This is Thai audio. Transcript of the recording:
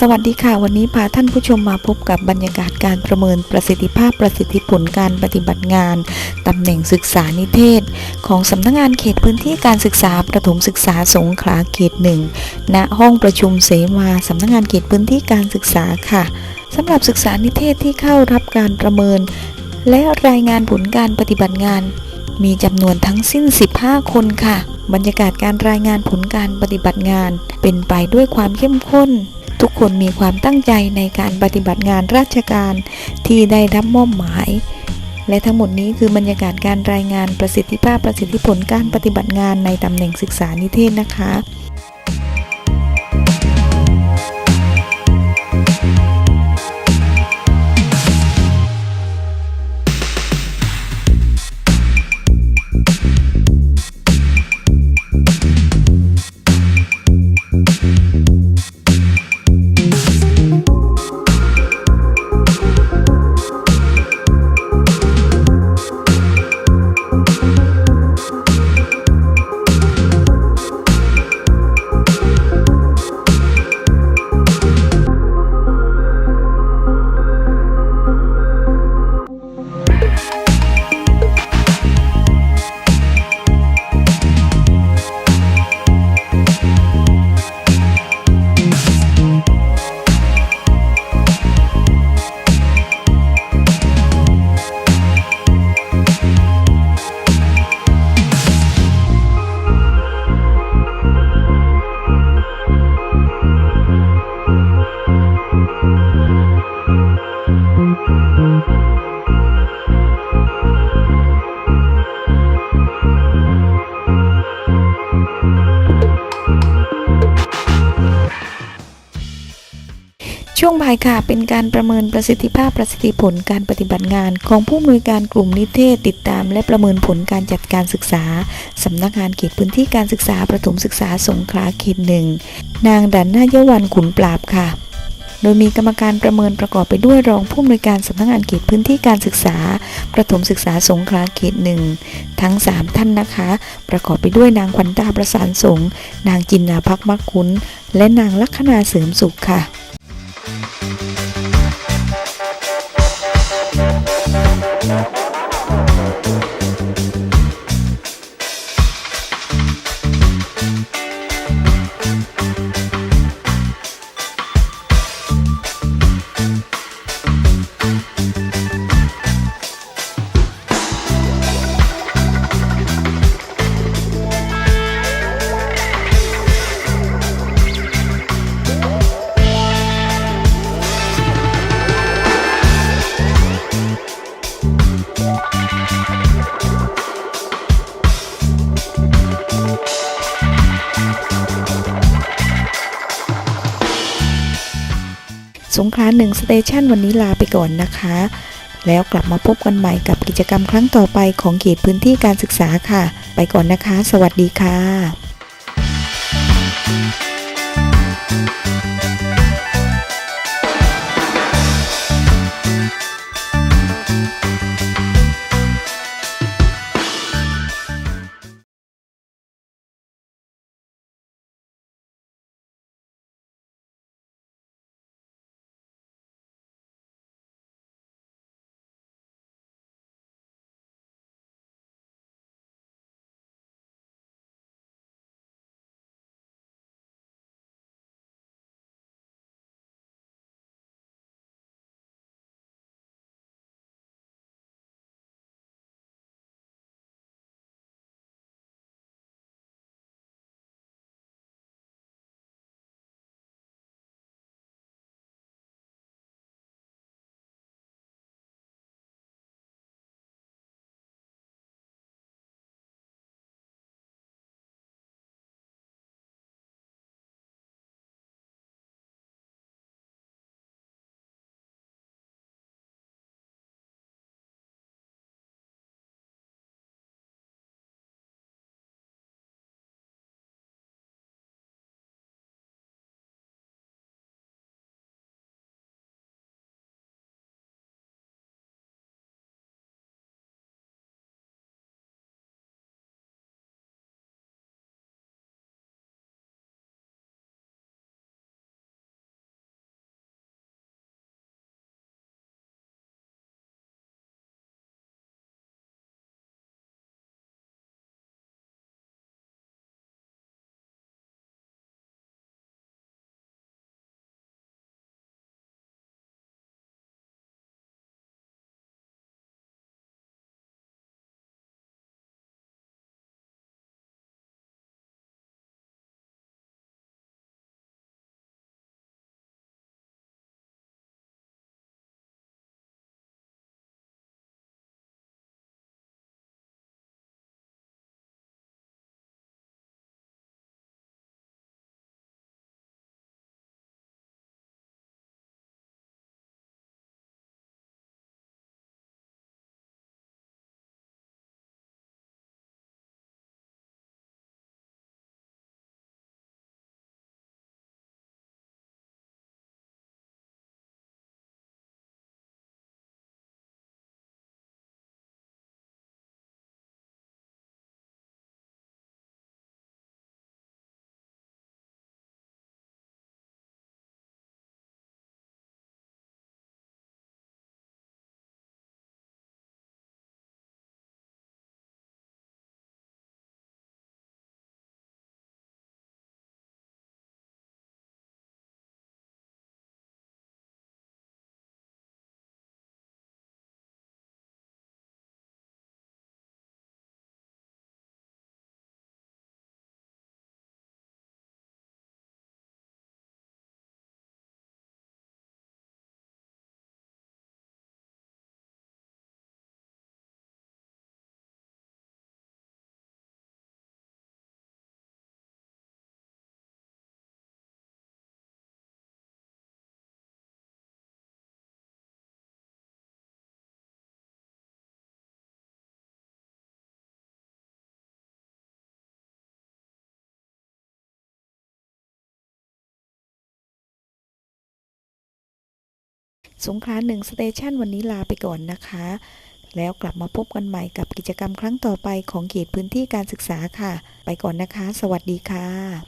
สวัสดีค่ะ วันนี้พาท่านผู้ชมมาพบกับบรรยากาศการประเมินประสิทธิภาพประสิทธิผลการปฏิบัติงาน ตำแหน่งศึกษานิเทศ ของสำนักงานเขตพื้นที่การศึกษาประถมศึกษาสงขลาเขตหนึ่งณห้องประชุมเสมาสำนักงานเขตพื้นที่การศึกษาค่ะสำหรับศึกษานิเทศที่เข้ารับการประเมิน และรายงานผลการปฏิบัติงาน มีจำนวนทั้งสิ้น 15 คนค่ะ บรรยากาศการรายงานผลการปฏิบัติงาน เป็นไปด้วยความเข้มข้น ทุกคนมีความตั้งใจในการปฏิบัติงานราชการที่ได้รับมอบหมาย และทั้งหมดนี้คือบรรยากาศการรายงานประสิทธิภาพประสิทธิผลการปฏิบัติงานในตำแหน่งศึกษานิเทศนะคะ ช่วงบ่ายค่ะเป็นการประเมินประสิทธิภาพประสิทธิผลการปฏิบัติงาน ของผู้อำนวยการกลุ่มนิเทศติดตาม และประเมินผลการจัดการศึกษา สำนักงานเขตพื้นที่การศึกษาประถมศึกษาสงขลาเขตหนึ่งนางดันนาเยาวันขุนปราบค่ะ โดยมีกรรมการประเมินประกอบไปด้วยรองผู้อำนวยการสำนักงานเขตพื้นที่การศึกษา ประถมศึกษาสงขลาเขตหนึ่งทั้ง 3 ท่านนะคะ ประกอบไปด้วยนางขวัญตาประสานสงนางจินนาพักมักคุ้น และนางลัคนาเสริมสุขค่ะ สงขลาหนึ่งสเตชันวันนี้ลาไปก่อนนะคะ แล้วกลับมาพบกันใหม่กับกิจกรรมครั้งต่อไปของเขตพื้นที่การศึกษาค่ะ ไปก่อนนะคะ สวัสดีค่ะ สงขลาหนึ่งสเตชันวันนี้ลาไปก่อนนะคะ แล้วกลับมาพบกันใหม่กับกิจกรรมครั้งต่อไปของเขตพื้นที่การศึกษาค่ะ ไปก่อนนะคะ สวัสดีค่ะ